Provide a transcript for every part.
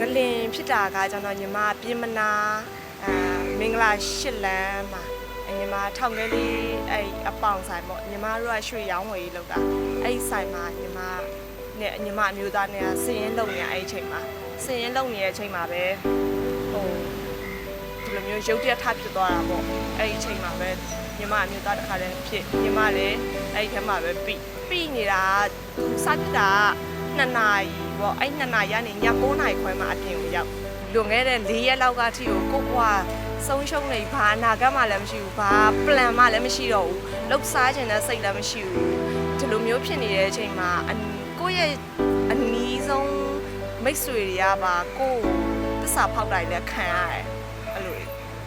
ငလင်ဖြစ်တာကကျွန်တော်ညီမပြင်းမနာအဲမင်္ဂလာရှစ်လမ်းမှာညီမထောင်ကလေးအဲအပေါင်ဆိုင်ပေါ့ညီမတို့ကရွှေရောင်းဝယ်ကြီးလောက်တာအဲ့ဆိုင်မှာညီမနဲ့ညီမအမျိုးသားနဲ့ဆင်းရင်လုံနေအဲ့အချိန်မှာဆင်းရင်လုံနေတဲ့အချိန်မှာပဲဟိုဒီလိုမျိုးရုပ်တရက်ထဖြစ်သွားတာပေါ့အဲ့အချိန်မှာပဲညီမအမျိုးသားတစ်ခါတည်းဖြစ်ညီမလည်းအဲ့ထဲမှာပဲပြီးပြီးနေတာစသစ်တာက 2နာရီပေါ့အဲ့2နာရီကနေည9နာရီခွဲမှအပြင်ကိုရောက်လွန်ခဲ့တဲ့၄ရက်လောက်ကအထိကိုကိုကွာဆုံးရှုံးနေဘာနာကမှလည်းမရှိဘူးဘာ plan မှလည်းမရှိတော့ဘူးလှုပ်ရှားခြင်းနဲ့စိတ်လည်းမရှိဘူးဒီလိုမျိုးဖြစ်နေတဲ့အချိန်မှာကိုယ့်ရဲ့အနီးဆုံးမိတ်ဆွေတွေကပါကိုယ်သစ္စာဖောက်တိုင်းလည်းခံရတယ်အဲ့လို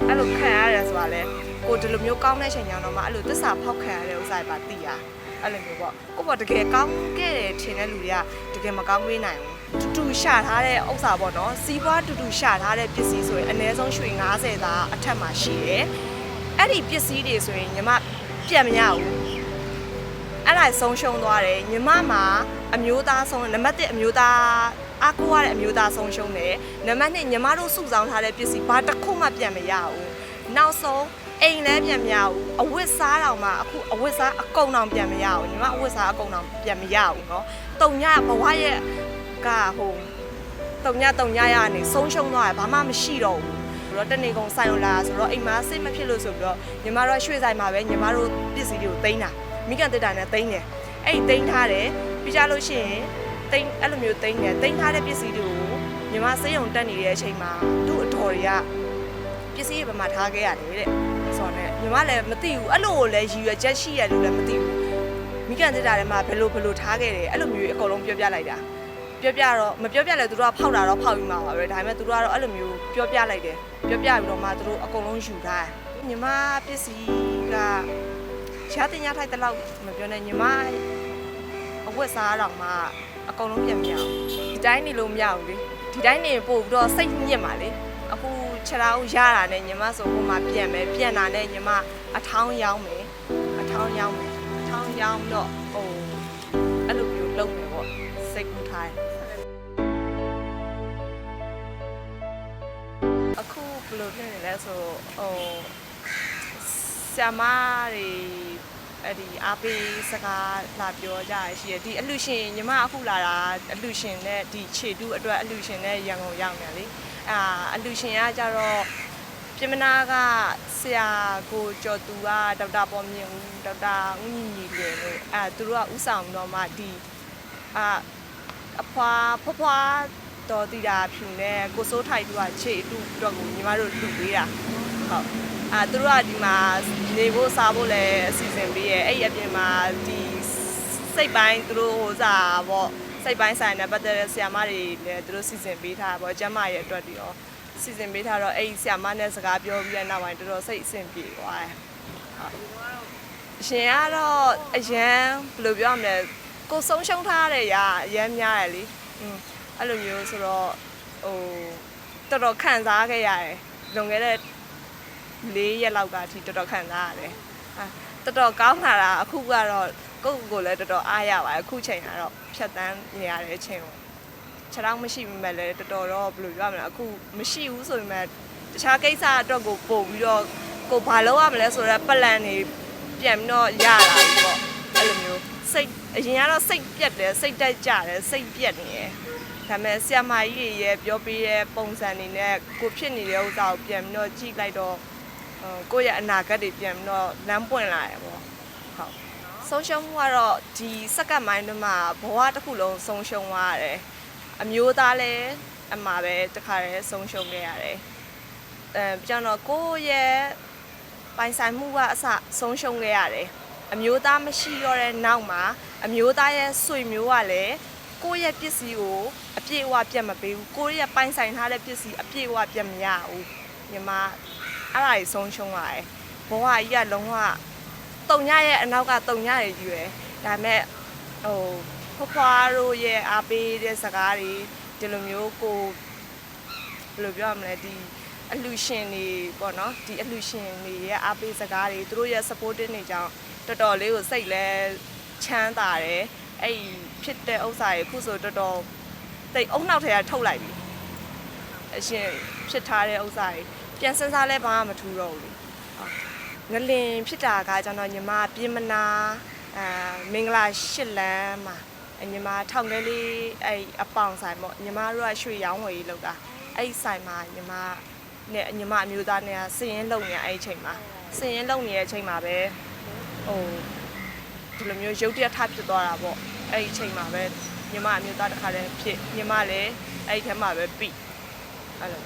အဲ့လိုခံရတယ်ဆိုတာလေကိုဒီလိုမျိုးကောင်းတဲ့အချိန်ကြောင့်တော့မှအဲ့လိုသစ္စာဖောက်ခံရတဲ့ဥစ္စာတွေပါသိရတယ် အဲ့လိုမျိုးပေါ့ကိုပေါ့တကယ်ကောင်းခဲ့တယ်ထင်တဲ့လူတွေကတကယ်မကောင်းမေးနိုင်ဘူးတူတူရှာထားတဲ့ဥစ္စာပေါ့နော်စီးပွားတူတူရှာထားတဲ့ပစ္စည်းဆိုရင်အနည်းဆုံးရွှေ90သားအထက်မှာရှိတယ်အဲ့ဒီပစ္စည်းတွေဆိုရင်ညီမပြတ်မရဘူးအဲ့ဒါဆုံးရှုံးသွားတယ်ညီမမှာအမျိုးသားဆုံးနံပါတ်1အမျိုးသားအားကိုးရတဲ့အမျိုးသားဆုံးရှုံးတယ်နံပါတ်2ညီမတို့စုဆောင်းထားတဲ့ပစ္စည်းဘာတစ်ခုမှပြန်မရဘူးနောက်ဆုံး အိမ်လည်းပြန်မရဘူးအဝတ်စားတောင်မှအခုအဝတ်စားအကုန်တောင်ပြန်မရဘူးညီမအဝတ်စားအကုန်တောင်ပြန်မရဘူးเนาะတုံညဘဝရဲ့ကဟိုတုံညတုံညရကနေဆုံးရှုံးသွားတယ်ဘာမှမရှိတော့ဘူးဆိုတော့တနေကုန်ဆိုင်လာဆိုတော့အိမ်မှာစိတ်မဖြစ်လို့ဆိုပြီးတော့ညီမတို့ရွှေဆိုင်မှာပဲညီမတို့ပစ္စည်းတွေကိုသိမ်းတာမိကန်တက်တာနဲ့သိမ်းတယ်အဲ့ဒီသိမ်းထားတယ်ပြီးကြလို့ရှိရင်သိမ်းအဲ့လိုမျိုးသိမ်းတယ်သိမ်းထားတဲ့ပစ္စည်းတွေကိုညီမစိတ်ုံတက်နေတဲ့အချိန်မှာသူ့အတော်တွေကပစ္စည်းတွေဘယ်မှာထားခဲ့ရတယ်တဲ့ ဆိုတော့ねညီမလည်းမသိဘူးအဲ့လိုကိုလည်းရည်ရွယ်ချက်ရှိရလို့လည်းမသိဘူးမိကန်တက်တာထဲမှာဘယ်လိုဘယ်လိုထားခဲ့တယ်အဲ့လိုမျိုးအကုန်လုံးပြောပြလိုက်တာပြောပြတော့မပြောပြလဲသူတို့ကဖောက်တာတော့ဖောက်ပြီးမှာပါပဲဒါပေမဲ့သူတို့ကတော့အဲ့လိုမျိုးပြောပြလိုက်တယ်ပြောပြပြီးတော့မှသူတို့အကုန်လုံးယူထားတယ်ညီမပစ္စည်းကရှားတင်ရထိုက်တဲ့လောက်မပြောနဲ့ညီမအဝတ်စားတော့မှအကုန်လုံးပြန်မရအောင်ဒီတိုင်းနေလို့မရဘူးလေဒီတိုင်းနေပို့ပြီးတော့စိတ်ညစ်ပါလေ အခုခြေထောက်ရတာနဲ့ညီမဆိုဟိုမှာပြန်မယ်ပြန်တာနဲ့ညီမအထောင်းရောင်းမယ်အထောင်းရောင်းမယ်အထောင်းရောင်းတော့ဟိုအဲ့လိုမျိုးလုပ်မယ်ပေါ့စိတ်ကူးထားတယ်အခုဘယ်လိုဖြစ်နေလဲဆိုဟိုဆ iam မတွေအဲ့ဒီအားပေးစကားလာပြောကြရရှိရဒီအလူရှင်ညီမအခုလာတာအလူရှင်နဲ့ဒီခြေတူးအတွက်အလူရှင်နဲ့ရန်ကုန်ရောက်နေလေ အာအလူရှင်ကကြတော့ပြင်မနာကဆရာကိုကျော်သူကဒေါက်တာပေါ်မြင့်ဦးဒေါက်တာဦးညီညီလင်လို့အဲသူတို့ကဥဆောင်တော့မှဒီအာအဖွာဖွားဖွားတော်တီတာဖြူနဲ့ကိုစိုးထိုက်တို့ကခြေတူတော့ကိုညီမတို့လူပေးတာဟုတ်အာသူတို့ကဒီမှာနေဖို့စားဖို့လည်းအစီအစဉ်ပေးရဲ့အဲ့ဒီအပြင်မှာဒီစိတ်ပိုင်းသူတို့ဟိုစားပေါ့ စိတ်ပိုင်းဆိုင်နဲ့ပတ်သက်တဲ့ဆရာမတွေလည်းသူတို့စီစဉ်ပေးထားတာပေါ့ကျမ်းမာရဲ့အတွက်ဒီရောစီစဉ်ပေးထားတော့အဲ့ဒီဆရာမနဲ့စကားပြောပြီးတဲ့နောက်ပိုင်းတော်တော်စိတ်အဆင်ပြေသွားတယ်ဟုတ်အရှင်ကတော့အရန်ဘယ်လိုပြောရမလဲကိုဆုံးရှုံးထားရတဲ့ရာအရန်များတယ်လေอืมအဲ့လိုမျိုးဆိုတော့ဟိုတော်တော်ခံစားခဲ့ရတယ်လွန်ခဲ့တဲ့၄ရက်လောက်ကအထိတော်တော်ခံစားရတယ်အာတော်တော်ကောင်းလာတာအခုကတော့ကိုယ့်ကိုယ်လည်းတော်တော်အားရပါတယ်အခုချိန်ကတော့ ဖြတ်တန်းနေရတဲ့အချိန်ကိုခြေထောက်မရှိမိမဲ့လည်းတော်တော်တော့ဘယ်လိုပြောရမလဲအခုမရှိဘူးဆိုပေမဲ့တခြားကိစ္စအတွက်ကိုပို့ပြီးတော့ကိုဘာလုပ်ရမလဲဆိုတော့ပလန်တွေပြန်ပြီးတော့ရလာပြီပေါ့အဲ့လိုမျိုးစိတ်အရင်ကတော့စိတ်ပြက်တယ်စိတ်တက်ကြတယ်စိတ်ပြက်နေတယ်ဒါပေမဲ့ဆ iam မကြီးတွေရဲ့ပြောပြတဲ့ပုံစံတွေနဲ့ကိုဖြစ်နေတဲ့ဥစ္စာကိုပြန်ပြီးတော့ကြည့်လိုက်တော့ဟိုကိုယ့်ရဲ့အနာဂတ်တွေပြန်ပြီးတော့လမ်းပွင့်လာရပေါ့ဟုတ် ဆုံးရှုံးမှုကတော့ဒီစက္ကန့်မိုင်းတွေမှာဘဝတစ်ခုလုံးဆုံးရှုံးသွားရတယ်အမျိုးသားလည်းအမှားပဲတခါတည်းဆုံးရှုံးခဲ့ရတယ်အဲပြောင်းတော့ကိုယ့်ရဲ့ပိုင်ဆိုင်မှုကအစဆုံးရှုံးခဲ့ရတယ်အမျိုးသားမရှိတော့တဲ့နောက်မှာအမျိုးသားရဲ့ဆွေမျိုးကလည်းကိုယ့်ရဲ့ပစ္စည်းကိုအပြည့်အဝပြတ်မပေးဘူးကိုယ့်ရဲ့ပိုင်ဆိုင်ထားတဲ့ပစ္စည်းအပြည့်အဝပြတ်မရဘူးညီမအဲ့ဒါကြီးဆုံးရှုံးရတယ်ဘဝကြီးကလုံးဝ တုံညရဲ့အနောက်ကတုံညရဲ့ယူရယ်ဒါပေမဲ့ဟိုဖွားဖွားတို့ရဲ့အားပေးတဲ့စကားတွေဒီလိုမျိုးကိုဘယ်လိုပြောရမလဲဒီအလူရှင်တွေပေါ့နော်ဒီအလူရှင်တွေရဲ့အားပေးစကားတွေသူတို့ရဲ့ supporting တွေကြောင့်တော်တော်လေးကိုစိတ်လဲချမ်းသာတယ်အဲ့ဒီဖြစ်တဲ့ဥစ္စာတွေအခုဆိုတော်တော်တိတ်အုံနောက်ထဲကထုတ်လိုက်ပြီအရှင်ဖြစ်ထားတဲ့ဥစ္စာတွေပြန်စဉ်းစားလဲဘာမှမထူတော့ဘူးလေဟုတ် ငလင်ဖြစ်တာကကျွန်တော်ညီမပြင်မနာအဲမင်္ဂလာရှစ်လမ်းမှာအညီမထောင်ကလေးအဲ့အပေါင်ဆိုင်ပေါ့ညီမတို့ကရွှေရောင်းဝယ်ရေးလုပ်တာအဲ့ဒီဆိုင်မှာညီမနဲ့ညီမအမျိုးသားနဲ့စည်ရင်လုံနေအဲ့ဒီအချိန်မှာစည်ရင်လုံနေတဲ့အချိန်မှာပဲဟိုဒီလိုမျိုးရုပ်တရက်ထဖြစ်သွားတာပေါ့အဲ့ဒီအချိန်မှာပဲညီမအမျိုးသားတစ်ခါတည်းဖြစ်ညီမလည်းအဲ့ဒီထဲမှာပဲပြီအဲ့လို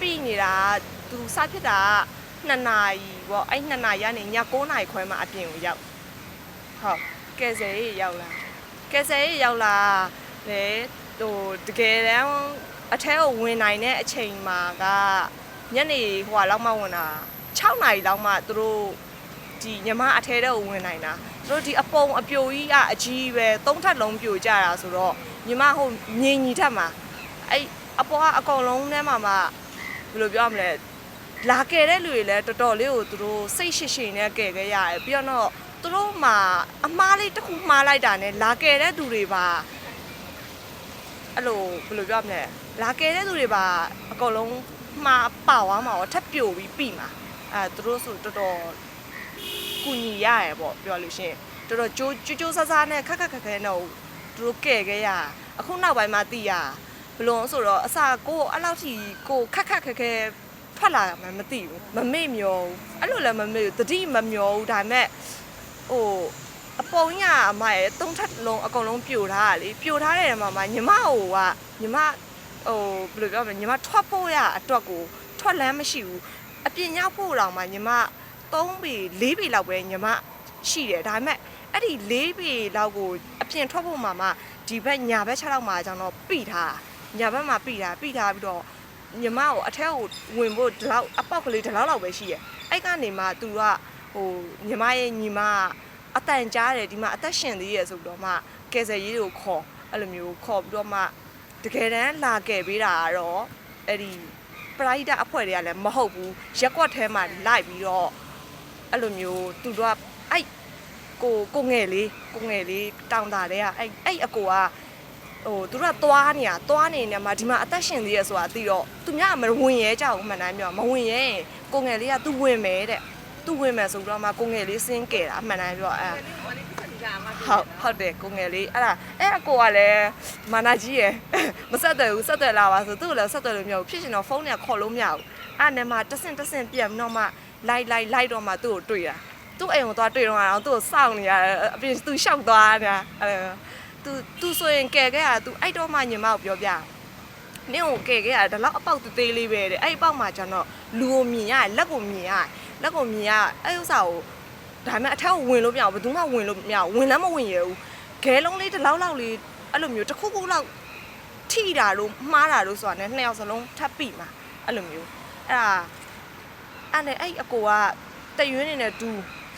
ပြီနေတာကသူစဖြစ်တာက2နာရီ ပေါ့အဲ့2နာရီကနေည9နာရီခွဲမှအပြင်ကိုရောက်ဟုတ်ကဲဆယ်ရေးရောက်လာကဲဆယ်ရေးရောက်လာလေဟိုတကယ်တမ်းအထဲကိုဝင်နိုင်တဲ့အချိန်မှာကညနေဟိုလောက်မှဝင်တာ6နာရီလောက်မှသူတို့ဒီညီမအထဲထဲကိုဝင်နိုင်တာသူတို့ဒီအပုံအပြိုကြီးကအကြီးပဲသုံးထပ်လုံးပြိုကြတာဆိုတော့ညီမဟိုငင်ညီထက်မှာအဲ့အပေါ်ကအကောင်လုံးထဲမှာမှဘယ်လိုပြောရမလဲ လာကယ်တဲ့လူတွေလည်းတော်တော်လေးကိုသူတို့စိတ်ရှိရှိနဲ့ကယ်ခဲ့ရတယ်ပြီးတော့သူတို့မှာအမားလေးတစ်ခုမှားလိုက်တာနဲ့လာကယ်တဲ့သူတွေပါအဲ့လိုဘယ်လိုပြောရမလဲလာကယ်တဲ့သူတွေပါအကောင်လုံးမှားပါသွားမှာရောထပ်ပြိုပြီးပြီမှာအဲသူတို့ဆိုတော်တော်ကူညီရရပေါ့ပြောလို့ရှိရင်တော်တော်ကြိုးကြိုးကြိုးဆဆနဲ့ခက်ခက်ခက်ခဲနဲ့သူတို့ကဲခဲ့ရအခုနောက်ပိုင်းမှာသိရဘလို့ဆိုတော့အစာကိုအဲ့လောက်ထိကိုခက်ခက်ခက်ခဲ ဖတ်လာမှမသိဘူးမမေ့မျောဘူးအဲ့လိုလည်းမမေ့ဘူးတတိမမျောဘူးဒါပေမဲ့ဟိုအပုံရအမရဲ့သုံးထပ်လုံးအကုန်လုံးပြိုထားတာလေပြိုထားတဲ့နေရာမှာညီမဟိုကညီမဟိုဘယ်လိုပြောမလဲညီမထွက်ဖို့ရအတွက်ကိုထွက်လမ်းမရှိဘူးအပြင်ရောက်ဖို့တောင်မှညီမ3ပေ4ပေလောက်ပဲညီမရှိတယ်ဒါပေမဲ့အဲ့ဒီ4ပေလောက်ကိုအပြင်ထွက်ဖို့မှမှဒီဘက်ညာဘက်6လောက်မှာကျွန်တော်ပြိထားညာဘက်မှာပြိထားပြိထားပြီးတော့ ညီမကိုအထက်ကိုဝင်ဖို့ဒီလောက်အပေါက်ကလေးဒီလောက်လောက်ပဲရှိရဲ့အဲ့ကနေမှသူကဟိုညီမရဲ့ညီမကအတန်ကြားတယ်ဒီမှာအသက်ရှင်သေးရဲ့ဆိုပြီးတော့မှကယ်ဆယ်ရေးကိုခေါ်အဲ့လိုမျိုးခေါ်ပြီးတော့မှတကယ်တမ်းလာကယ်ပေးတာကတော့အဲ့ဒီပရိုက်တာအဖွဲ့တွေကလည်းမဟုတ်ဘူးရက်ကွက်ထဲမှာလိုက်ပြီးတော့အဲ့လိုမျိုးသူတို့ကအဲ့ကိုကိုငယ်လေးကိုငယ်လေးတောင်တာတဲ့ကအဲ့အဲ့အကိုက ဟိုသူတို့ကသွားနေတာသွားနေနေမှာဒီမှာအသက်ရှင်သေးရဆိုတာသိတော့သူများမဝင်ရဲကြဘူးမှန်တိုင်းပြောမဝင်ရဲရင်ကိုငယ်လေးကသူဝင်မယ်တဲ့သူဝင်မယ်ဆိုတော့မှကိုငယ်လေးစင်းကဲတာအမှန်တိုင်းပြောအဲဟုတ်ဟုတ်တယ်ကိုငယ်လေးအဲ့ဒါအဲ့အကိုကလည်းမာနာကြီးရယ်မဆက်တယ်ဘူးဆက်တယ်လာပါဆိုသူ့ကိုလည်းဆက်တယ်လို့မရဘူးဖြစ်ရှင်တော့ဖုန်းနဲ့ခေါ်လို့မရဘူးအဲ့နဲ့မှတဆင့်တဆင့်ပြန်ပြီးတော့မှလိုက်လိုက်လိုက်တော့မှသူ့ကိုတွေ့တာသူ့အိမ်ကိုသွားတွေ့တော့အောင်သူ့ကိုစောင့်နေရတယ်အပြင်သူရှောက်သွားနေတာအဲ့ သူသူဆိုရင်ကဲခဲ့ရသူအဲ့တော့မှညီမကိုပြောပြနင့်ကိုကဲခဲ့ရဒါတော့အပေါက်သေးလေးပဲတဲ့အဲ့အပေါက်မှာကျွန်တော်လူကိုမြင်ရလက်ကိုမြင်ရလက်ကိုမြင်ရအဲ့ဥစ္စာကိုဒါပေမဲ့အထက်ကိုဝင်လို့မရဘူးဘယ်သူမှဝင်လို့မရဘူးဝင်လည်းမဝင်ရဘူးခဲလုံးလေးတစ်လောက်လောက်လေးအဲ့လိုမျိုးတစ်ခုခုလောက်ထိတာလို့မှားတာလို့ဆိုတာနဲ့နှစ်ယောက်စလုံးထပ်ပြီမှာအဲ့လိုမျိုးအဲ့ဒါအဲ့နဲ့အဲ့အကိုကတရွင်းနေနဲ့တူ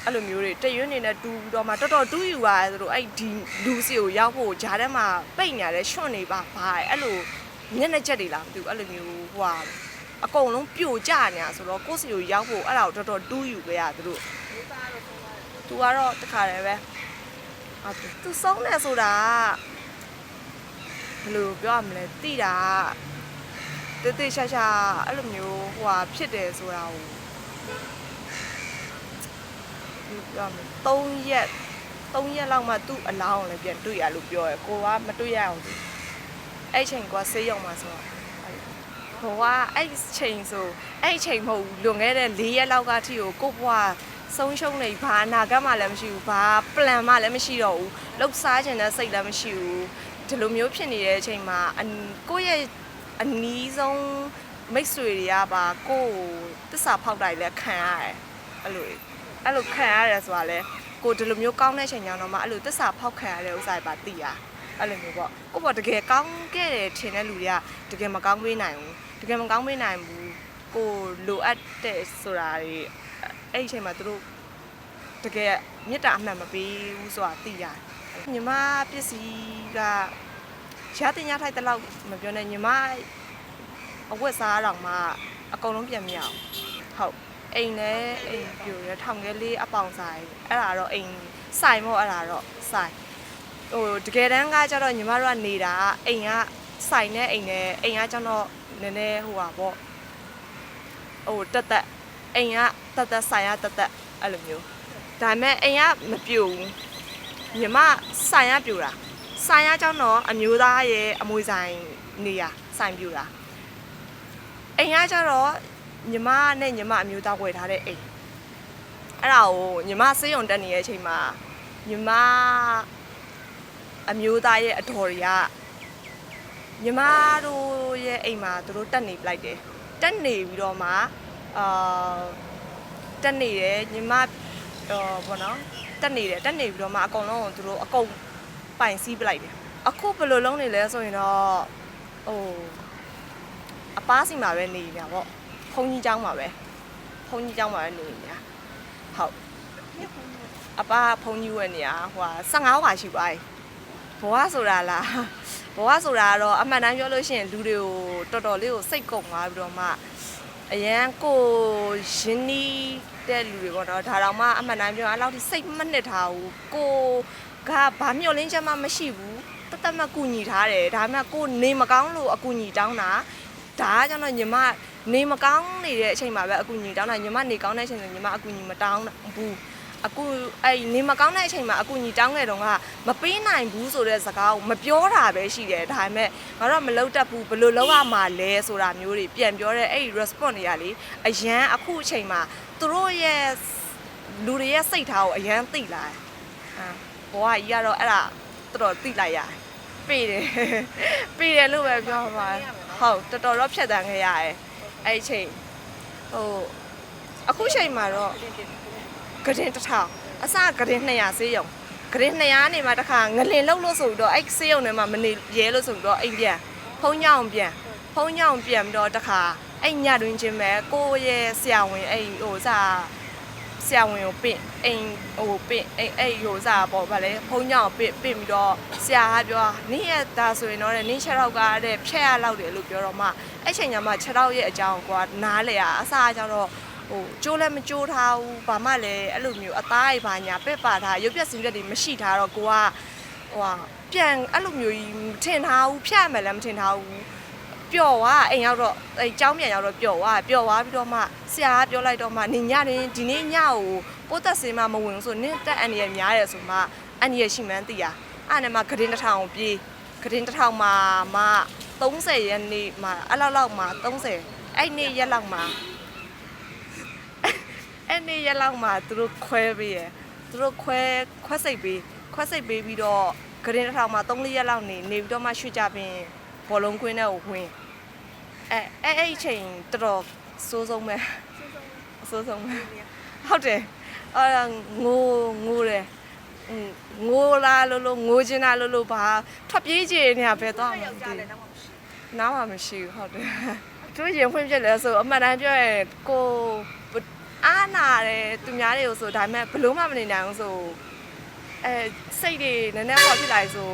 အဲ့လိုမျိုးတွေတရွင်းနေနဲ့တူပြီးတော့မှတော်တော်တူးယူပါဆိုတော့အဲ့ဒီလူစီကိုရောက်ဖို့ဂျားထဲမှာပိတ်နေရတယ်ရှွန့်နေပါဘာအဲ့လိုညနေချက်တွေလားမသိဘူးအဲ့လိုမျိုးဟိုဟာအကုန်လုံးပြိုကျနေတာဆိုတော့ကိုယ့်စီကိုရောက်ဖို့အဲ့ဒါကိုတော်တော်တူးယူခဲ့ရသူတို့သူကတော့တခါတည်းပဲအာသူဆုံးတယ်ဆိုတာကဘယ်လိုပြောရမလဲတိတာကတတိရှာရှာအဲ့လိုမျိုးဟိုဟာဖြစ်တယ်ဆိုတာကိုဘယ်လိုပြောရမလဲ 3ရက်3ရက်လောက်မှသူ့အလောင်းကိုလည်းပြန်တွေ့ရလို့ပြောရယ်ကိုကမတွေ့ရအောင်သူအဲ့ချိန်ကဆေးရုံမှာဆိုတော့ဟိုကအဲ့ချိန်ဆိုအဲ့ချိန်မဟုတ်ဘူးလွန်ခဲ့တဲ့4ရက်လောက်ကထိကိုကို့ဘွားဆုံးရှုံးနေဘာအနာဂတ်မှလည်းမရှိဘူးဘာ plan မှလည်းမရှိတော့ဘူးလှုပ်ရှားခြင်းတဲ့စိတ်လည်းမရှိဘူးဒီလိုမျိုးဖြစ်နေတဲ့အချိန်မှာအန်ကိုယ့်ရဲ့အနီးဆုံးမိတ်ဆွေတွေကပါကိုယ့်ကိုတစ္ဆာဖောက်တိုင်းလည်းခံရတယ်အဲ့လို အဲ့လိုခံရတယ်ဆိုတာလေကိုဒီလိုမျိုးကောင်းတဲ့ချိန်ကြောင့်တော့မှအဲ့လိုတစ္ဆာဖောက်ခံရတဲ့ဥစ္စာတွေပါသိရအဲ့လိုမျိုးပေါ့ကိုပေါ့တကယ်ကောင်းခဲ့တယ်ထင်တဲ့လူတွေကတကယ်မကောင်းပေးနိုင်ဘူးတကယ်မကောင်းပေးနိုင်ဘူးကိုလိုအပ်တဲ့ဆိုတာတွေအဲ့ဒီအချိန်မှာသူတို့တကယ်မေတ္တာအမှန်မပေးဘူးဆိုတာသိရတယ်ညီမပစ္စည်းကရတင်ရထိုက်တဲ့လောက်မပြောနဲ့ညီမအဝတ်စားတော့မှအကုန်လုံးပြန်မရအောင်ဟုတ် အိမ်လည်းအိမ်ပြိုရထောင်ကလေးအပေါင်ဆိုင်အဲ့ဒါတော့အိမ်ဆိုင်မို့အဲ့ဒါတော့ဆိုင်ဟိုတကယ်တမ်းကကျတော့ညီမတို့ကနေတာကအိမ်ကဆိုင်နဲ့အိမ်နဲ့အိမ်ကကျတော့နည်းနည်းဟိုပါပေါ့ဟိုတက်တက်အိမ်ကတက်တက်ဆိုင်ရတက်တက်အဲ့လိုမျိုးဒါပေမဲ့အိမ်ကမပြိုဘူးညီမဆိုင်ရပြိုတာဆိုင်ရကြောင့်တော့အမျိုးသားရဲ့အမွေဆိုင်နေရဆိုင်ပြိုတာအိမ်ကကျတော့ ညီမနဲ့ညီမအမျိုးသားဝယ်ထားတဲ့အိမ်အဲ့ဒါကိုညီမစေးရုံတက်နေတဲ့အချိန်မှာညီမအမျိုးသားရဲ့အတော်တွေကညီမတို့ရဲ့အိမ်မှာသူတို့တက်နေပလိုက်တယ်တက်နေပြီးတော့မှအာတက်နေတယ်ညီမဟောဘောနော်တက်နေတယ်တက်နေပြီးတော့မှအကုန်လုံးကိုသူတို့အကုန်ပိုင်စီးပလိုက်တယ်အခုဘယ်လိုလုံးနေလဲဆိုရင်တော့ဟိုအပားစီမှာပဲနေနေတာပေါ့ ဘုန်းကြီးကျောင်းမှာပဲဘုန်းကြီးကျောင်းမှာပဲနေနေတာဟုတ်အပါဘုန်းကြီးဝယ်နေတာဟို15ဝါရှိပါ යි ဘဝဆိုတာလားဘဝဆိုတာကတော့အမှန်တမ်းပြောလို့ရှိရင်လူတွေကိုတော်တော်လေးကိုစိတ်ကုန်သွားပြီးတော့မှအရန်ကိုရင်းနှီးတဲ့လူတွေပေါ့နော်ဒါတော့မှအမှန်တမ်းပြောအဲ့လောက်ထိစိတ်မနစ်ထားဘူးကိုကဘာမျောလင်းချက်မှမရှိဘူးတသက်မှကူညီထားတယ်ဒါမှကိုနေမကောင်းလို့အကူညီတောင်းတာဒါကကျွန်တော်ညီမ နေမကောင်းနေတဲ့အချိန်မှာပဲအကူညီတောင်းတာညီမနေကောင်းတဲ့အချိန်ဆိုညီမအကူညီမတောင်းဘူးအခုအဲ့နေမကောင်းတဲ့အချိန်မှာအကူညီတောင်းခဲ့တော့ကမပေးနိုင်ဘူးဆိုတဲ့စကားကိုမပြောတာပဲရှိတယ်ဒါပေမဲ့ငါတော့မလုပ်တတ်ဘူးဘယ်လိုလုပ်ရမှာလဲဆိုတာမျိုးတွေပြန်ပြောတဲ့အဲ့ဒီ response တွေကလေအရန်အခုအချိန်မှာသူတို့ရဲ့လူတွေရဲ့စိတ်ထားကိုအရန်သိလာတယ်အာဘဝကြီးကတော့အဲ့ဒါတော်တော်သိလိုက်ရတယ်ပေးတယ်ပေးတယ်လို့ပဲပြောပါဟုတ်တော်တော်တော့ဖြတ်တန်းခဲ့ရတယ် အဲ့ဒီအချိန်ဟိုအခုချိန်မှာတော့ဂရင်တစ်ထောင်အစဂရင်200ဆေးရုံဂရင်200နေမှာတစ်ခါငလင်လောက်လို့ဆိုတော့အဲ့ဆေးရုံထဲမှာမနေရဲလို့ဆိုတော့အိမ်ပြန်ဖုံးညောင်ပြန်ဖုံးညောင်ပြန်ပြီးတော့တစ်ခါအဲ့ညတွင်ချင်းပဲကိုယ့်ရဲ့ဆရာဝန်အဲ့ဟိုစား ဆရာဝန်ကိုပင့်အိမ်ဟိုပင့်အဲ့အဲ့ဟိုစားပေါ့ဗာလဲဖုံးညောင်ပင့်ပင့်ပြီးတော့ဆရာကပြောနင်းရဲ့ဒါဆိုရင်တော့နင်း6ရောက်ကတဲ့ဖြက်ရလောက်တယ်လို့ပြောတော့မှအဲ့ချိန်ညမှာ6ရောက်ရဲ့အကြောင်းကွာနားလေရအစားအကြောင်းတော့ဟိုကြိုးလည်းမကြိုးထားဘူးဘာမှလည်းအဲ့လိုမျိုးအသားအိဘာညာပက်ပါထားရုပ်ပြက်စင်းရက်တွေမရှိထားတော့ကိုကဟိုဟာပြန်အဲ့လိုမျိုးကြီးမထင်ထားဘူးဖြတ်မယ်လည်းမထင်ထားဘူး ပျော်သွားအိမ်ရောက်တော့အဲကျောင်းပြန်ရောက်တော့ပျော်သွားပျော်သွားပြီးတော့မှဆရာကပြောလိုက်တော့မှနင်ညတွင်ဒီနေ့ညကိုပိုးသက်စင်းမှမဝင်ဘူးဆိုနင်တက်အန်ရများတယ်ဆိုမှအန်ရရှိမှန်းသိရအဲ့နဲ့မှဂရင်တစ်ထောင်ပြေးဂရင်တစ်ထောင်မှာမှ30ရက်နေ့မှာအဲ့လောက်လောက်မှာ30အဲ့နေ့ရက်လောက်မှာအဲ့နေ့ရက်လောက်မှာသူတို့ခွဲပေးရယ်သူတို့ခွဲခွက်စိတ်ပေးခွက်စိတ်ပေးပြီးတော့ဂရင်တစ်ထောင်မှာ3-4ရက်လောက်နေနေပြီးတော့မှရွှေ့ကြပင်ဘောလုံးကွင်းထဲကိုဝင် အဲအဲ့အဲ့အချိန်တော်တော်စိုးဆုံးပဲစိုးဆုံးပဲဟုတ်တယ်အာငိုငိုတယ်อืมငိုလာလို့လို့ငိုချင်တာလို့လို့ဘာထွက်ပြေးကြနေရပဲတော့မှမသိဘူးနားမှာမရှိဘူးဟုတ်တယ်သူရင်ဖွင့်ပြလဲဆိုအမှန်တမ်းပြောရင်ကိုအားနာတယ်သူများတွေကိုဆိုဒါပေမဲ့ဘလို့မှမနေနိုင်ဘူးဆိုအဲစိတ်တွေနည်းနည်းပေါ်ဖြစ်လာဆို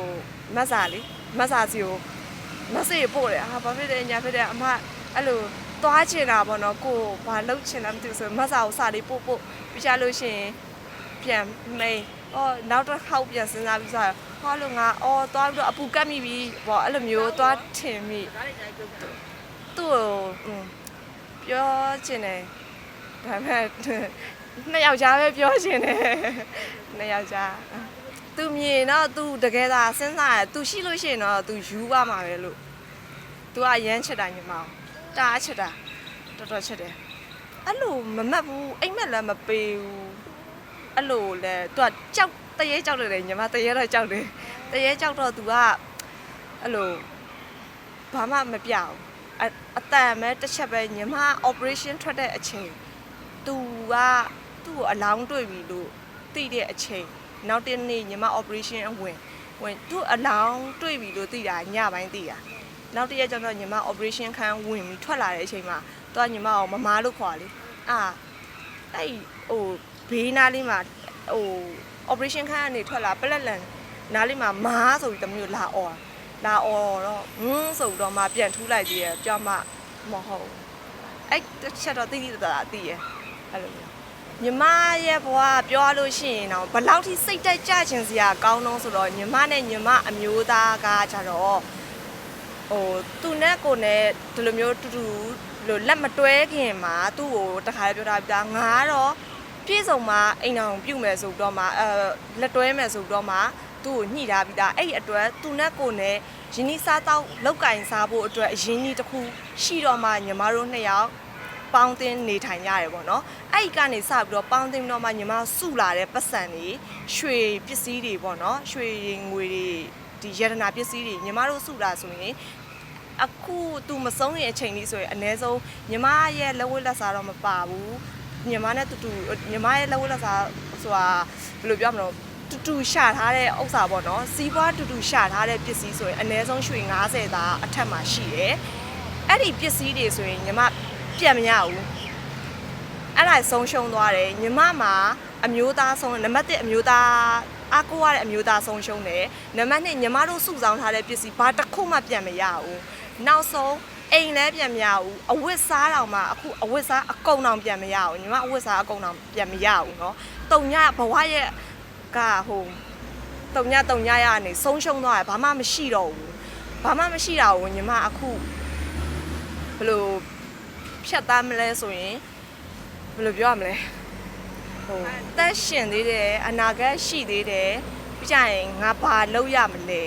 မတ်စာလေမတ်စာစီကို မတ်စေးပို့တယ်ဟာဘာဖြစ်လဲညာဖြစ်တယ်အမအဲ့လိုသွားချင်တာပေါ့နော်ကိုဘာလုပ်ချင်လဲမသိဘူးဆိုမတ်စာကိုစာလေးပို့ပို့ပြချလို့ရှိရင်ပြန်မိန်အော်နောက်တစ်ခေါက်ပြန်စဉ်းစားပြီးဆိုဟောလို့ငါအော်သွားပြီးတော့အပူကတ်မိပြီပေါ့အဲ့လိုမျိုးသွားထင်မိသူ့ကိုอืมပြောချင်တယ်ဒါပေမဲ့နှစ်ယောက်ျားပဲပြောချင်တယ်နှစ်ယောက်ျား သူမြင်တော့သူတကယ်သာစဉ်းစားရသူရှိလို့ရှိရင်တော့သူယူပါမှာပဲလို့သူကရမ်းချစ်တာညီမအောင်တအားချစ်တာတော်တော်ချစ်တယ်အဲ့လိုမမတ်ဘူးအိမ်မက်လည်းမပေးဘူးအဲ့လိုလဲသူကကြောက်တရေကြောက်တယ်လေညီမတရေတော့ကြောက်တယ်တရေကြောက်တော့သူကအဲ့လိုဘာမှမပြောက်အအတန်ပဲတစ်ချက်ပဲညီမ operation ထွက်တဲ့အချိန်သူကသူ့ကိုအလောင်းတွေ့ပြီလို့သိတဲ့အချိန် နောက်တစ်နေ့ညီမ operation အဝင်ဝင်သူ့အလောင်းတွေ့ပြီလို့သိတာညပိုင်းသိတာနောက်တစ်ရက်ကျတော့ညီမ operation ခန်းဝင်ပြီးထွက်လာတဲ့အချိန်မှာသူကညီမကိုမမားလို့ခေါ်လေအာအဲ့ဟိုဘေးနားလေးမှာဟို operation ခန်းကနေထွက်လာပလက်လန်နားလေးမှာမားဆိုပြီးတမျိုးလာអော်လာអော်တော့ဟင်းဆိုတော့မှပြန်ထူးလိုက်သေးတယ်ကြောက်မှမဟုတ်ဘူးအဲ့တစ်ချက်တော့တိတိတတ်တာသိရယ်အဲ့လိုမျိုး ညီမရဲ့ဘဝပြောရလို့ရှိရင်တော့ဘယ်လောက်ထိစိတ်တက်ကြခြင်းစရာကောင်းတော့ဆိုတော့ညီမနဲ့ညီမအမျိုးသားကကြတော့ဟိုသူနဲ့ကိုနဲ့ဒီလိုမျိုးတူတူလို့လက်မတွဲခင်မှာသူ့ကိုတခါလေးပြောထားပြီးသားငါကတော့ပြည့်စုံမှာအိမ်အောင်ပြုတ်မယ်ဆိုတော့မှအဲလက်တွဲမယ်ဆိုတော့မှသူ့ကိုညှိထားပြီးသားအဲ့ဒီအတွက်သူနဲ့ကိုနဲ့ရင်းနှီးစားတော့လောက်ကင်စားဖို့အတွက်အရင်းနှီးတစ်ခုရှိတော့မှညီမတို့နှစ်ယောက် ပေါင်းတင်နေထိုင်ရတယ်ပေါ့နော်အဲ့ဒီကနေစပြီးတော့ပေါင်းတင်တော့မှညီမစုလာတဲ့ပတ်စံတွေရွှေပစ္စည်းတွေပေါ့နော်ရွှေငွေတွေဒီရတနာပစ္စည်းတွေညီမတို့စုလာဆိုရင်အခုသူမဆုံးရင်အချိန်လေးဆိုရင်အ ਨੇ ဆုံးညီမရဲ့လက်ဝတ်လက်စားတော့မပါဘူးညီမနဲ့တူတူညီမရဲ့လက်ဝတ်လက်စားဆိုတာဘယ်လိုပြောမလို့တူတူရှာထားတဲ့ဥစ္စာပေါ့နော်စီးပွားတူတူရှာထားတဲ့ပစ္စည်းဆိုရင်အ ਨੇ ဆုံးရွှေ90သားအထက်မှာရှိတယ်အဲ့ဒီပစ္စည်းတွေဆိုရင်ညီမ ပြန်မရဘူးအဲ့ဒါဆုံးရှုံးသွားတယ်ညီမမှာအမျိုးသားဆုံးနံပါတ်1အမျိုးသားအားကိုးရတဲ့အမျိုးသားဆုံးရှုံးတယ်နံပါတ်2ညီမတို့စုဆောင်းထားတဲ့ပစ္စည်းဘာတစ်ခုမှပြန်မရဘူး နောက်ဆုံးအိမ်လည်းပြန်မရဘူးအဝတ်စားတောင်မှအခုအဝတ်စားအကုန်တောင်ပြန်မရဘူးညီမအဝတ်စားအကုန်တောင်ပြန်မရဘူးเนาะတုံညဘဝရဲ့ကဟိုတုံညတုံညရကနေဆုံးရှုံးသွားတယ်ဘာမှမရှိတော့ဘူးဘာမှမရှိတာကိုညီမအခုဘယ်လို ဖြတ်သားမလဲဆိုရင်ဘယ်လိုပြောရမလဲဟိုတက်ရှင်သေးတယ်အနာဂတ်ရှိသေးတယ်ပြီးကြရင်ငါဘာလုပ်ရမလဲ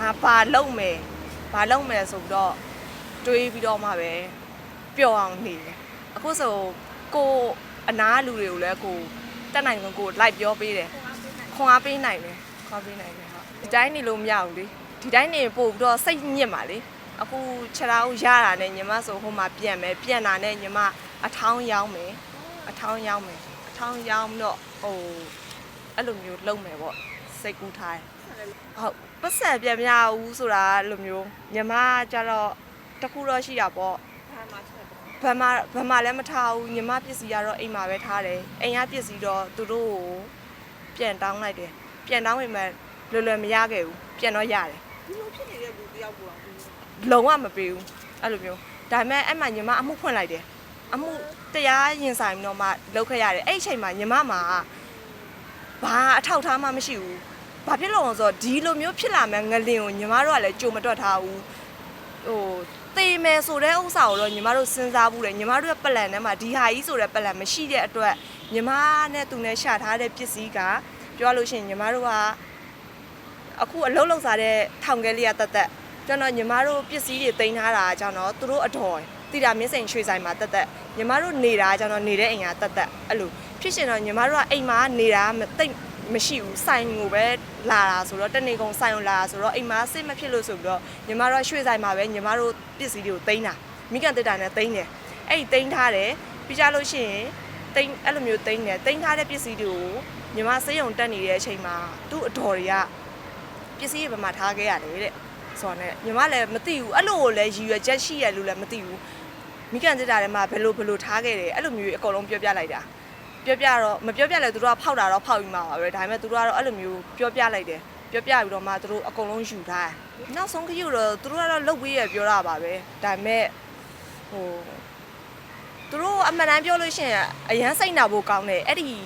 ငါဘာလုပ်မယ်ဘာလုပ်မယ်ဆိုပြီးတော့တွေးပြီးတော့မှပဲပျော်အောင်နေတယ်အခုဆိုကိုအနာလူတွေကိုလည်းကိုတက်နိုင်ဝင်ကိုလိုက်ပြောပေးတယ်ခွန်အားပေးနိုင်တယ်ခွန်အားပေးနိုင်တယ်ဟုတ်ဒီတိုင်းနေလို့မရဘူးလေဒီတိုင်းနေပို့ပြီးတော့စိတ်ညစ်ပါလေ အခုခြေထောက်ရတာနဲ့ညီမဆိုဟိုမှာပြန်မယ်ပြန်တာနဲ့ညီမအထောင်းရောင်းမယ်အထောင်းရောင်းမယ်အထောင်းရောင်းတော့ဟိုအဲ့လိုမျိုးလုပ်မယ်ပေါ့စိတ်ကူးထားတယ်ဟုတ်ပတ်ဆက်ပြန်မရဘူးဆိုတာလိုမျိုးညီမကျတော့တခုတော့ရှိတာပေါ့ဘယ်မှာဘယ်မှာလည်းမထားဘူးညီမပစ္စည်းကတော့အိမ်မှာပဲထားတယ်အိမ်ကပစ္စည်းတော့သူတို့ကိုပြန်တောင်းလိုက်တယ်ပြန်တောင်းပေမဲ့လွယ်လွယ်မရခဲ့ဘူးပြန်တော့ရတယ်ဒီလိုဖြစ်နေတဲ့လူတယောက်ကိုတော့ဒီ လုံးဝမပေးဘူးအဲ့လိုမျိုးဒါပေမဲ့အဲ့မှာညီမအမှုဖွင့်လိုက်တယ်အမှုတရားရင်ဆိုင်ပြီးတော့မှလုပ်ခဲ့ရတယ်အဲ့ဒီအချိန်မှာညီမမှာဘာအထောက်ထားမှမရှိဘူးဘာဖြစ်လို့လဲဆိုတော့ဒီလိုမျိုးဖြစ်လာမဲ့ငလင်ကိုညီမတို့ကလည်းကြိုမတွက်ထားဘူးဟိုတေမယ်ဆိုတဲ့ဥစ္စာကိုတော့ညီမတို့စဉ်းစားဘူးလေညီမတို့ရဲ့ပလန်ထဲမှာဒီဟာကြီးဆိုတဲ့ပလန်မရှိတဲ့အတွက်ညီမနဲ့သူနဲ့ရှာထားတဲ့ပစ္စည်းကပြောရလို့ရှိရင်ညီမတို့ကအခုအလုံးလုံးစားတဲ့ထောင်ကဲလေးကတက်တက် ကျွန်တော်ညီမတို့ပစ္စည်းတွေတင်ထားတာကြောင့်တော့သူတို့အတော်တိတာမြင့်စိန်ရွှေဆိုင်မှာတက်တက်ညီမတို့နေတာကြောင့်တော့နေတဲ့အိမ်ကတက်တက်အဲ့လိုဖြစ်ရှင်တော့ညီမတို့ကအိမ်မှာနေတာမသိပ်မရှိဘူးဆိုင်ကိုပဲလာတာဆိုတော့တနေ့ကုန်ဆိုင်ကိုလာတာဆိုတော့အိမ်မှာစိတ်မဖြစ်လို့ဆိုပြီးတော့ညီမတို့ကရွှေဆိုင်မှာပဲညီမတို့ပစ္စည်းတွေကိုတင်တာမိကန်တက်တာနဲ့တင်တယ်အဲ့ဒီတင်ထားတယ်ပြီးကြလို့ရှိရင်တင်အဲ့လိုမျိုးတင်တယ်တင်ထားတဲ့ပစ္စည်းတွေကိုညီမစေးရုံတက်နေတဲ့အချိန်မှာသူ့အတော်တွေကပစ္စည်းတွေဘယ်မှာထားခဲ့ရတယ်တဲ့ ဆိုတော့ ਨੇ ညီမလည်းမသိဘူးအဲ့လိုကိုလည်းရည်ရွယ်ချက်ရှိရလို့လည်းမသိဘူးမိကန်စစ်တာထဲမှာဘယ်လိုဘယ်လိုထားခဲ့တယ်အဲ့လိုမျိုးအကုန်လုံးပြောပြလိုက်တာပြောပြတော့မပြောပြလဲသူတို့ကဖောက်တာတော့ဖောက်ပြီးမှာပါပဲဒါပေမဲ့သူတို့ကတော့အဲ့လိုမျိုးပြောပြလိုက်တယ်ပြောပြပြီးတော့မှသူတို့အကုန်လုံးယူထားတယ်နောက်ဆုံးခရီးတော့သူတို့ကတော့လုတ်ပေးရပြောတာပါပဲဒါပေမဲ့ဟိုသူတို့အမှန်တမ်းပြောလို့ရှိရင်အရန်စိတ်နာဖို့ကောင်းတယ်အဲ့ဒီ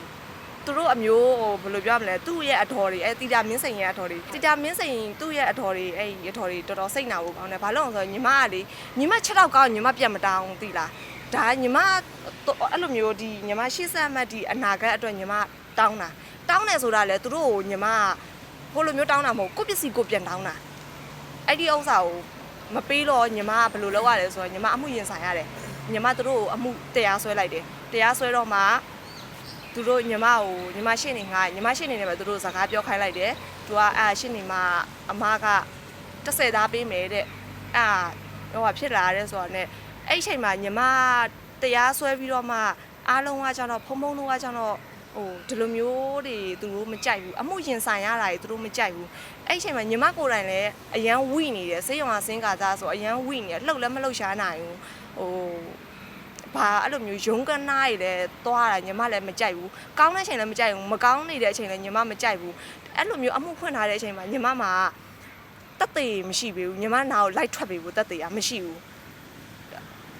သူတို့အမျိုးဟိုဘယ်လိုပြောမလဲသူ့ရဲ့အတော်တွေအဲတီတာမင်းစိန်ရဲ့အတော်တွေတီတာမင်းစိန်သူ့ရဲ့အတော်တွေအဲအတော်တွေတော်တော်စိတ်နာဖို့ကောင်းတယ်ဘာလို့လဲဆိုတော့ညီမကလေညီမ6တော့ကောင်းညီမပြန်မတောင်းသိလားဒါညီမအဲ့လိုမျိုးဒီညီမရှေ့ဆက်မှတ်ဒီအနာဂတ်အတွက်ညီမတောင်းတာတောင်းတယ်ဆိုတာလေသူတို့ကိုညီမဟိုလိုမျိုးတောင်းတာမဟုတ်ကိုယ့်ပစ္စည်းကိုပြန်တောင်းတာအဲ့ဒီဥစ္စာကိုမပေးတော့ညီမကဘယ်လိုလုပ်ရလဲဆိုတော့ညီမအမှုရင်ဆိုင်ရတယ်ညီမသူတို့ကိုအမှုတရားစွဲလိုက်တယ်တရားစွဲတော့မှ သူတို့ညီမကိုညီမရှင်းနေငါညီမရှင်းနေတယ်ပဲသူတို့စကားပြောခိုင်းလိုက်တယ်သူကအာရှင်းနေမှာအမက30သားပေးမယ်တဲ့အာဟိုကဖြစ်လာတဲ့ဆိုတော့ ਨੇ အဲ့ဒီအချိန်မှာညီမတရားစွဲပြီးတော့မှအားလုံးကကျတော့ဖုံဖုံလုံးကကျတော့ဟိုဒီလိုမျိုးတွေသူတို့မကြိုက်ဘူးအမှုရင်ဆိုင်ရတာတွေသူတို့မကြိုက်ဘူးအဲ့ဒီအချိန်မှာညီမကိုယ်တိုင်လည်းအရန်ဝိနေတယ်စေးရုံကစင်းကာသားဆိုအရန်ဝိနေတယ်လှုပ်လည်းမလှုပ်ရှားနိုင်ဘူးဟို ဘာအဲ့လိုမျိုးရုံးကနားရည်လဲသွားတာညီမလည်းမကြိုက်ဘူးကောင်းတဲ့အချိန်လည်းမကြိုက်ဘူးမကောင်းနေတဲ့အချိန်လည်းညီမမကြိုက်ဘူးအဲ့လိုမျိုးအမှုဖွင့်ထားတဲ့အချိန်မှာညီမမှာတက်သေးမရှိဘူးညီမနာကိုလိုက်ထွက်ပေးဖို့တက်သေးရမရှိဘူး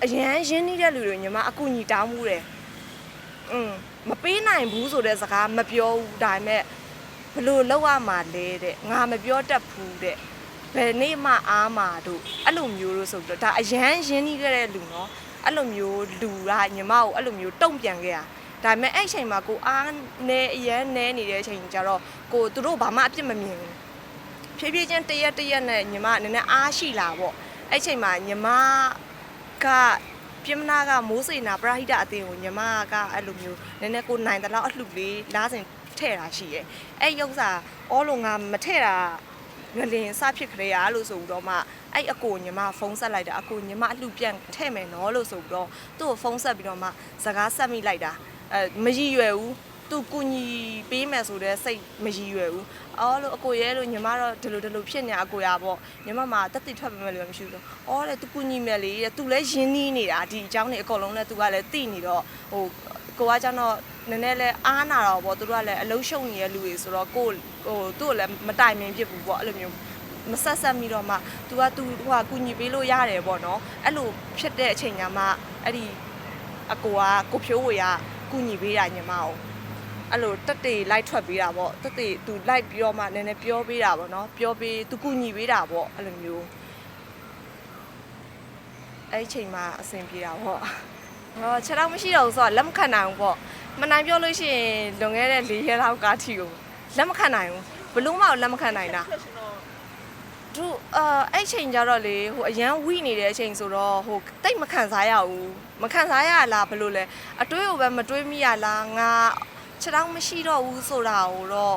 အရန်ရင်းနှီးတဲ့လူတွေညီမအကူညီတောင်းမှုတယ်อืมမပေးနိုင်ဘူးဆိုတဲ့စကားမပြောဘူးဒါပေမဲ့ဘလို့လောက်ရမှာလဲတဲ့ငါမပြောတတ်ဘူးတဲ့ဘဘယ်နေ့မှအားမာတို့အဲ့လိုမျိုးလို့ဆိုပြီးတော့ဒါအရန်ရင်းနှီးခဲ့တဲ့လူနော် အဲ့လိုမျိုးလူကညီမကိုအဲ့လိုမျိုးတုံ့ပြန်ခဲ့တာဒါပေမဲ့အဲ့အချိန်မှာကိုအားနေအရန်နေနေတဲ့အချိန်ကျတော့ကိုသူတို့ဘာမှအပြစ်မမြင်ဘူးဖြည်းဖြည်းချင်းတရက်တရက်နဲ့ညီမနည်းနည်းအားရှိလာပေါ့အဲ့အချိန်မှာညီမကပြမနာကမိုးစိနာပရဟိတအသင်းကိုညီမကအဲ့လိုမျိုးနည်းနည်းကိုနိုင်တယ်လို့အလှလေးလားစဉ်ထဲ့တာရှိရဲ့အဲ့ရုပ်စာအောလုံးကမထဲ့တာငလင်စဖြစ်ခရေရလို့ဆိုပြီးတော့မှ အဲ့အကိုညီမဖုန်းဆက်လိုက်တာအကိုညီမအလှပြန်ထည့်မယ်နော်လို့ဆိုပြီးတော့သူ့ကိုဖုန်းဆက်ပြီးတော့မှစကားဆက်မိလိုက်တာအဲမရည်ရွယ်ဘူးသူကူညီပေးမယ်ဆိုတဲ့စိတ်မရည်ရွယ်ဘူးအော်လို့အကိုရဲလို့ညီမတော့ဒီလိုဒီလိုဖြစ်နေအကိုရပေါ့ညီမမှာတက်တိထွက်ပေးမယ်လို့မရှိဘူးဆိုအော်လေသူကူညီမယ်လေတဲ့သူလည်းရင်းနှီးနေတာဒီအကြောင်းတွေအကုန်လုံးလည်းသူကလည်းသိနေတော့ဟိုကိုကကျတော့နည်းနည်းလဲအားနာတော့ပေါ့သူတို့ကလည်းအလုံးရှုံနေတဲ့လူတွေဆိုတော့ကိုဟိုသူ့ကိုလည်းမတိုင်မင်ဖြစ်ဘူးပေါ့အဲ့လိုမျိုး မဆက်ဆက်မိတော့မှ तू က तू ဟိုကကူညီပေးလို့ရတယ်ပေါ့နော်အဲ့လိုဖြစ်တဲ့အချိန်ညမှာအဲ့ဒီအကိုကကိုဖြိုးဝေကကူညီပေးတာညီမအောင်အဲ့လိုတက်တေလိုက်ထွက်ပေးတာပေါ့တက်တေ तू လိုက်ပြီးတော့မှနည်းနည်းပြောပေးတာပေါ့နော်ပြောပေး तू ကူညီပေးတာပေါ့အဲ့လိုမျိုးအဲ့ဒီအချိန်မှာအဆင်ပြေတာပေါ့ဟောခြေတော့မရှိတော့ဘူးဆိုတော့လက်မခံနိုင်ဘူးပေါ့မနိုင်ပြောလို့ရှိရင်လွန်ခဲ့တဲ့၄ရက်လောက်ကားထီကိုလက်မခံနိုင်ဘူးဘလို့မှလက်မခံနိုင်တာ ထွက်ရှင်တော့ သူအာအဲ့ချိန်ကြတော့လေဟိုအရန်ဝိနေတဲ့အချိန်ဆိုတော့ဟိုတိတ်မခံစားရဘူးမခံစားရလားဘယ်လိုလဲအတွေးကိုပဲမတွေးမိရလားငါခြေထောက်မရှိတော့ဘူးဆိုတာကိုတော့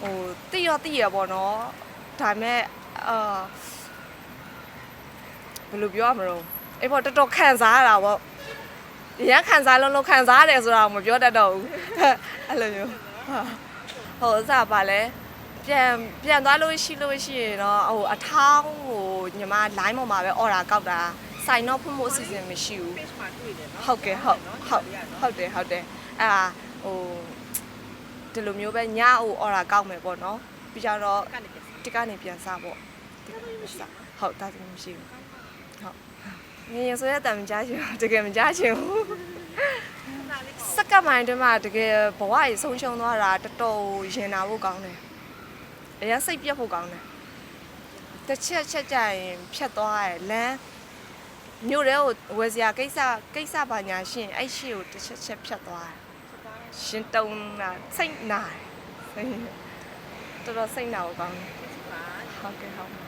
ဟိုသိတော့သိရပေါ့နော်ဒါပေမဲ့အာဘယ်လိုပြောရမလို့အဲ့ပေါ်တော်တော်ခံစားရတာပေါ့အရန်ခံစားလုံးလုံးခံစားရတယ်ဆိုတာကိုမပြောတတ်တော့ဘူးအဲ့လိုမျိုးဟိုအစားပါလဲ ပြန်ပြန်သွားလို့ရှိလို့ရှိရင်တော့ဟိုအထောင်းဟိုညီမ line ပေါ်မှာပဲ order ကောက်တာစိုင်တော့ဖွင့်ဖို့အစီအစဉ်မရှိဘူး page မှာတွေ့တယ်နော်ဟုတ်ကဲ့ဟုတ်ဟုတ်ဟုတ်တယ်ဟုတ်တယ်အဲ့ဒါဟိုဒီလိုမျိုးပဲညဟို order ကောက်မယ်ပေါ့နော်ပြီးကြတော့ကနေပြန်တစ်ကနေပြန်စားပေါ့တစ်ကနေပြန်စားဟုတ်တာသမီးမရှိဘူးဟုတ်ငယ်ငယ်ဆိုရတဲ့မကြားချင်ဘူးတကယ်မကြားချင်ဘူးနားလေးပေါ့စက္ကန့်ပိုင်းအတွင်းမှာတကယ်ဘဝကြီးဆုံးရှုံးသွားတာတော်တော်ရင်နာဖို့ကောင်းတယ်။ အရင်စိတ်ပြတ်ဖို့ကောင်းတယ်။တစ်ချက်ချက်ကြရင်ဖြတ်သွားတယ်လမ်းမြို့ထဲကိုဝယ်စရာကိစ္စကိစ္စပါညာရှင်အဲ့ရှိကိုတစ်ချက်ချက်ဖြတ်သွားတယ်။ရှင်တုံတာစိတ်နာတယ်။စိတ်တော်တော်စိတ်နာဖို့ကောင်းတယ်ပါ။ဟုတ်ကဲ့ဟုတ်ကဲ့